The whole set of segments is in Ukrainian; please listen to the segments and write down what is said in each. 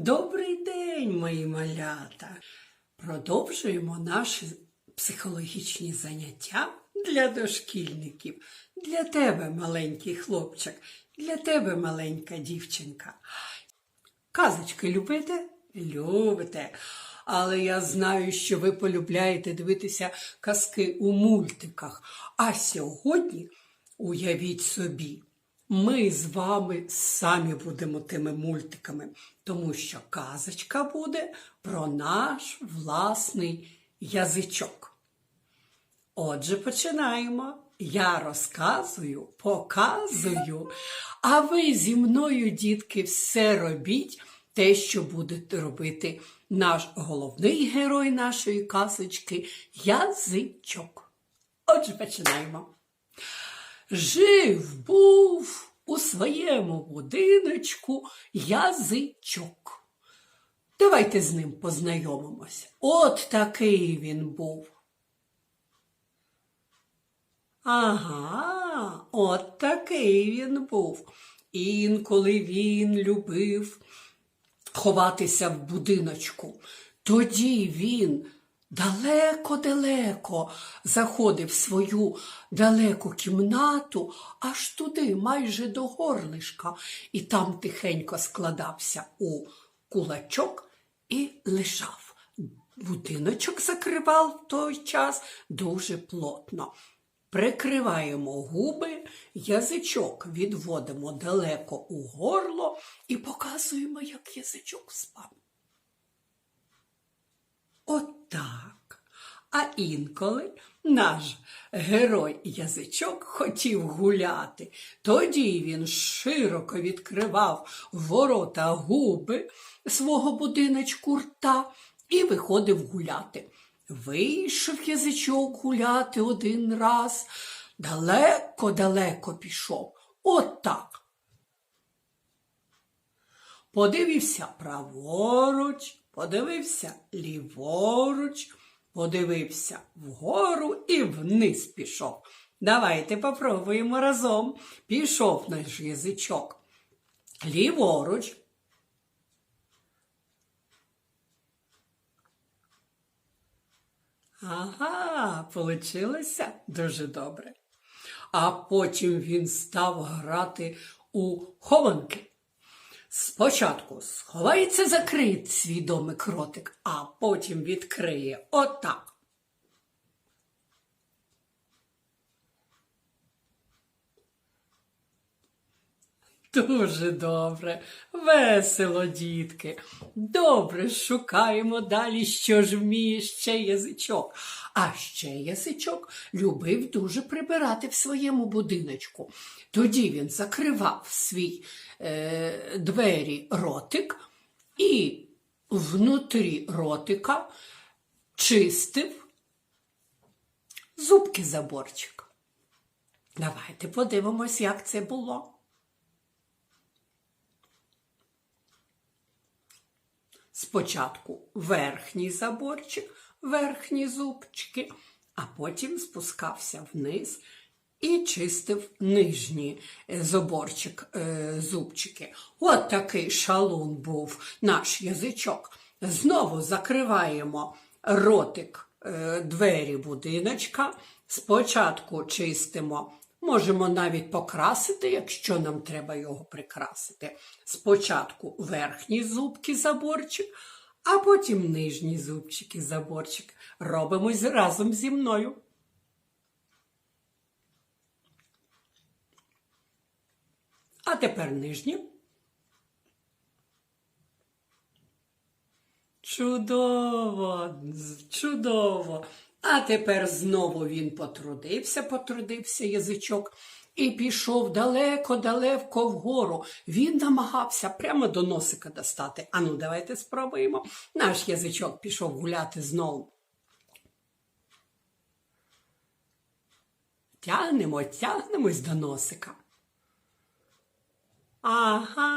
Добрий день, мої малята! Продовжуємо наші психологічні заняття для дошкільників. Для тебе, маленький хлопчик, для тебе, маленька дівчинка. Казочки любите? Любите. Але я знаю, що ви полюбляєте дивитися казки у мультиках. А сьогодні, уявіть собі, ми з вами самі будемо тими мультиками, тому що казочка буде про наш власний язичок. Отже, починаємо. Я розказую, показую, а ви зі мною, дітки, все робіть те, що буде робити наш головний герой нашої казочки язичок. Отже, починаємо. Жив був у своєму будиночку язичок. Давайте з ним познайомимося. От такий він був. Ага, от такий він був. Інколи він любив ховатися в будиночку. Тоді він далеко-далеко заходив свою далеку кімнату, аж туди, майже до горлишка, і там тихенько складався у кулачок і лежав. Будиночок закривав в той час дуже плотно. Прикриваємо губи, язичок відводимо далеко у горло і показуємо, як язичок спав. Отак. А інколи наш герой язичок хотів гуляти. Тоді він широко відкривав ворота губи свого будиночку рта і виходив гуляти. Вийшов язичок гуляти один раз, далеко-далеко пішов. Отак. Подивився праворуч, подивився ліворуч, подивився вгору і вниз пішов. Давайте попробуємо разом. Пішов наш язичок. Ліворуч. Ага, получилося дуже добре. А потім він став грати у хованки. Спочатку сховається, закриє свідомий кротик, ротик, а потім відкриє отак. Дуже добре, весело, дітки. Добре, шукаємо далі, що ж вміє ще язичок. А ще язичок любив дуже прибирати в своєму будиночку. Тоді він закривав свій е, двері ротик і внутрі ротика чистив зубки заборчик. Давайте подивимось, як це було. Спочатку верхній заборчик, верхні зубчики, а потім спускався вниз і чистив нижні е, заборчик, е, зубчики. От такий шалун був наш язичок. Знову закриваємо ротик е, двері будиночка. Спочатку чистимо. Можемо навіть покрасити, якщо нам треба його прикрасити. Спочатку верхні зубки заборчик, а потім нижні зубчики заборчик. Робимо разом зі мною. А тепер нижні. Чудово, чудово. А тепер знову він потрудився, потрудився язичок і пішов далеко-далеко вгору. Він намагався прямо до носика достати. Ану, давайте спробуємо. Наш язичок пішов гуляти знову. Тягнемо, тягнемось до носика. Ага.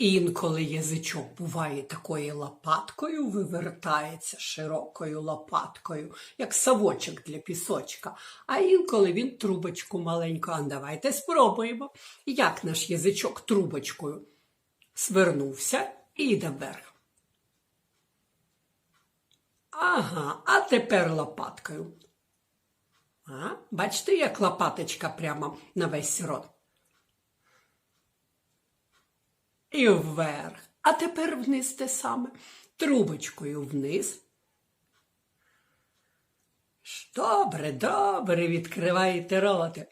Інколи язичок буває такою лопаткою, вивертається широкою лопаткою, як совочок для пісочка. А інколи він трубочку маленьку. А давайте спробуємо, як наш язичок трубочкою свернувся і йде вверх. Ага, а тепер лопаткою. А, бачите, як лопаточка прямо на весь рот. І вверх. А тепер вниз те саме. Трубочкою вниз. Добре, добре, відкриваєте роти.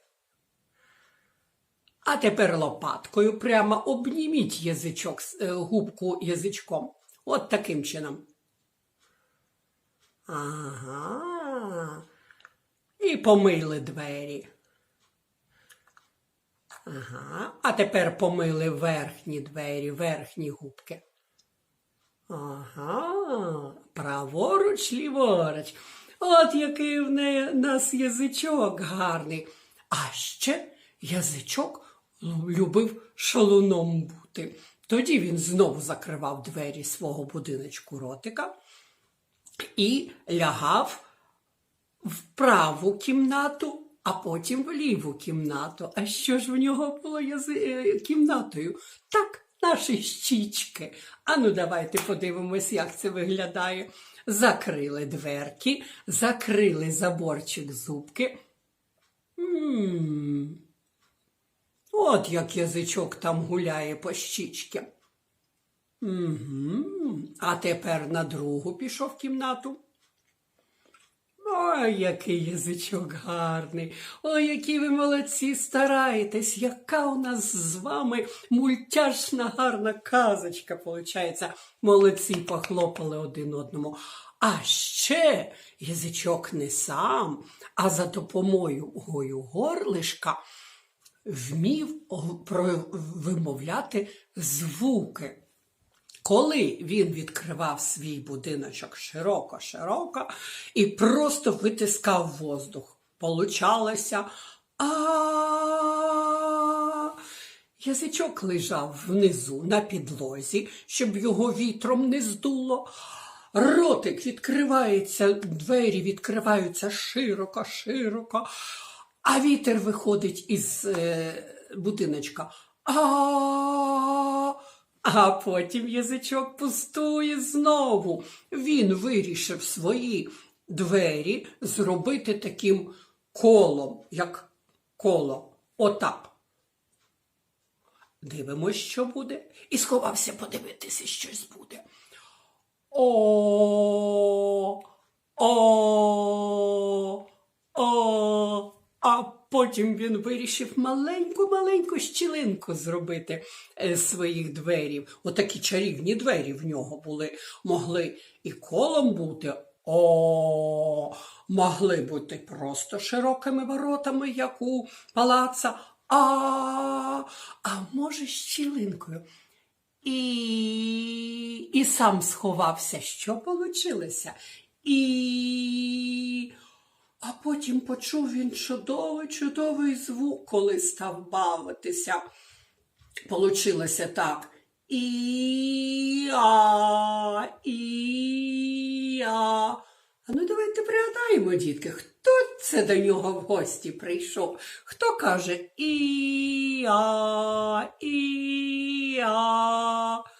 А тепер лопаткою прямо обніміть язичок, е, губку язичком. От таким чином. Ага. І помили двері. Ага. А тепер помили верхні двері, верхні губки. Ага, праворуч, ліворуч. От який в неї нас язичок гарний. А ще язичок любив шалуном бути. Тоді він знову закривав двері свого будиночку ротика і лягав в праву кімнату, а потім в ліву кімнату. А що ж в нього було е, кімнатою? Так, наші щічки. Ану, давайте подивимось, як це виглядає. Закрили дверки, закрили заборчик зубки. м От як язичок там гуляє по щічки. Угу. А тепер на другу пішов кімнату. Ой, який язичок гарний. Ой, які ви молодці стараєтесь, яка у нас з вами мультяшна гарна казочка, получається. Молодці похлопали один одному. А ще язичок не сам, а за допомогою гою горлишка вмів вимовляти звуки. Коли він відкривав свій будиночок широко-широко і просто витискав воздух, получалося а Язичок лежав внизу на підлозі, щоб його вітром не здуло. Ротик відкривається, двері відкриваються широко-широко, а вітер виходить із е, будиночка. А а потім язичок пустує знову. Він вирішив свої двері зробити таким колом, як коло. Отак. Дивимось, що буде. І сховався подивитися, щось буде. О, о, о. А потім він вирішив маленьку-маленьку щілинку зробити е, своїх дверів. Отакі чарівні двері в нього були. Могли і колом бути. О, могли бути просто широкими воротами, як у палаца. А, а може, щілинкою. І, і сам сховався. Що получилося? І. А потім почув він чудовий, чудовий звук, коли став бавитися. Получилося так. І а, і а. Ну давайте пригадаємо, дітки, хто це до нього в гості прийшов? Хто каже і а, і а.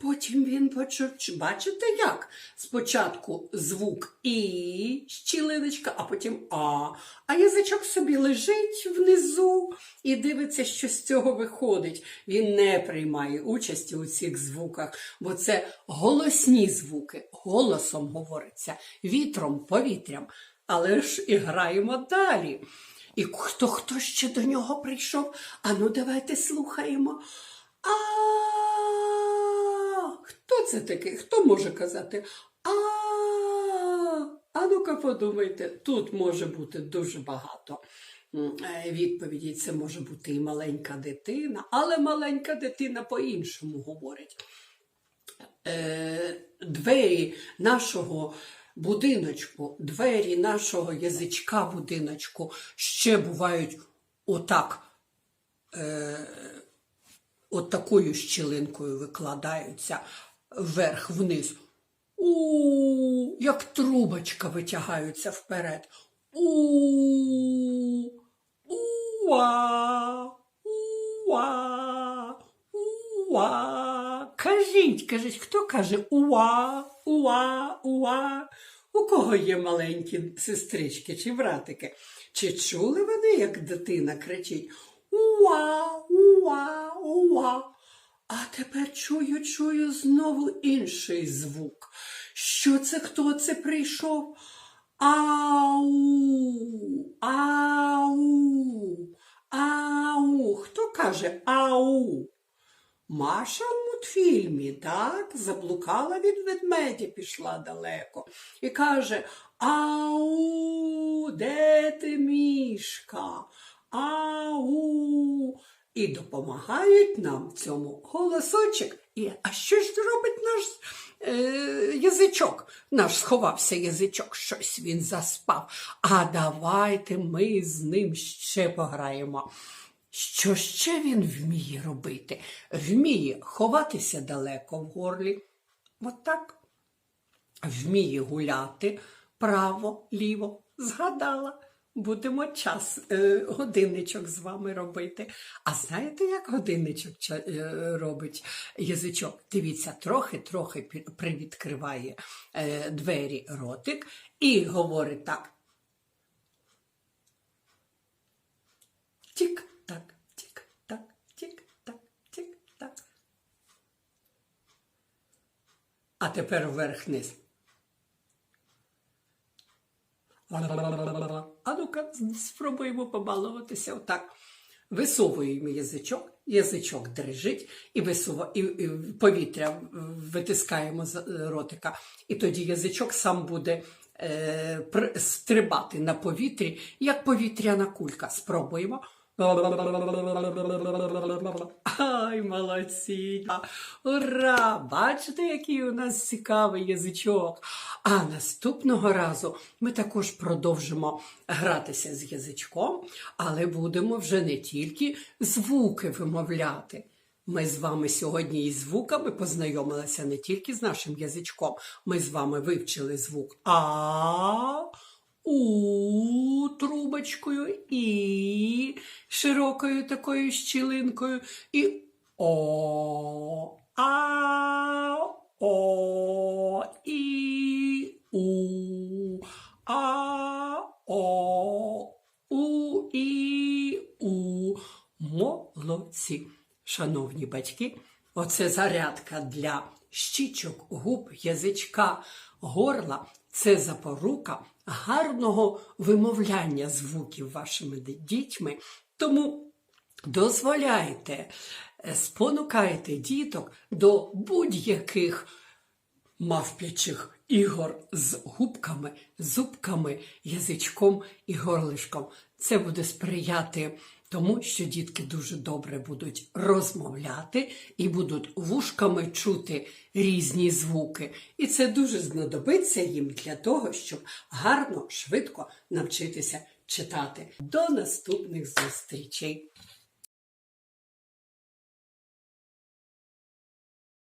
Потім він почув, бачите як? Спочатку звук І, щілиночка, а потім А. А язичок собі лежить внизу і дивиться, що з цього виходить. Він не приймає участі у цих звуках, бо це голосні звуки, голосом говориться, вітром, повітрям. Але ж і граємо далі. І хто хто ще до нього прийшов? Ану, давайте слухаємо. А це такий? Хто може казати? А а ну-ка подумайте, тут може бути дуже багато е, відповідей. Це може бути і маленька дитина, але маленька дитина по-іншому говорить. Е, Двері нашого будиночку, двері нашого язичка будиночку ще бувають отак от такою щілинкою викладаються вверх-вниз. У, як трубочка витягаються вперед. У, уа, уа, уа. Кажіть, кажіть, хто каже уа, уа, уа? У кого є маленькі сестрички чи братики? Чи чули вони, як дитина кричить Уа, уа, уа? А тепер чую, чую знову інший звук. Що це хто це прийшов? Ау, ау, ау. Хто каже ау? Маша в мультфільмі, так, заблукала від ведмедя, пішла далеко і каже: Ау, де ти мішка? Ау. І допомагають нам в цьому голосочок. І, а що ж робить наш е, язичок? Наш сховався язичок, щось він заспав. А давайте ми з ним ще пограємо. Що ще він вміє робити? Вміє ховатися далеко в горлі. От так. Вміє гуляти право, ліво. Згадала. Будемо час, е, годинничок з вами робити. А знаєте, як годинничок е, робить язичок? Дивіться, трохи-трохи привідкриває е, двері ротик і говорить так. Тік-так, тік-так, тік-так, тік-так. А тепер ну-ка, спробуємо побалуватися отак. Висовуємо язичок, язичок дрижить, і, висува, і, і повітря витискаємо з е, ротика. І тоді язичок сам буде е, стрибати на повітрі, як повітряна кулька. Спробуємо. Ай, молодці! Ура! Бачите, який у нас цікавий язичок. А наступного разу ми також продовжимо гратися з язичком, але будемо вже не тільки звуки вимовляти. Ми з вами сьогодні із звуками познайомилися не тільки з нашим язичком. Ми з вами вивчили звук А, У трубочкою, І широкою такою щілинкою, і О, А, О, І, У, А, О, У, І, У. Молодці. Шановні батьки, оце зарядка для щічок, губ, язичка, горла. Це запорука гарного вимовляння звуків вашими дітьми. Тому дозволяйте, е, спонукайте діток до будь-яких мавпячих ігор з губками, зубками, язичком і горлишком. Це буде сприяти тому, що дітки дуже добре будуть розмовляти і будуть вушками чути різні звуки. І це дуже знадобиться їм для того, щоб гарно, швидко навчитися читати. До наступних зустрічей!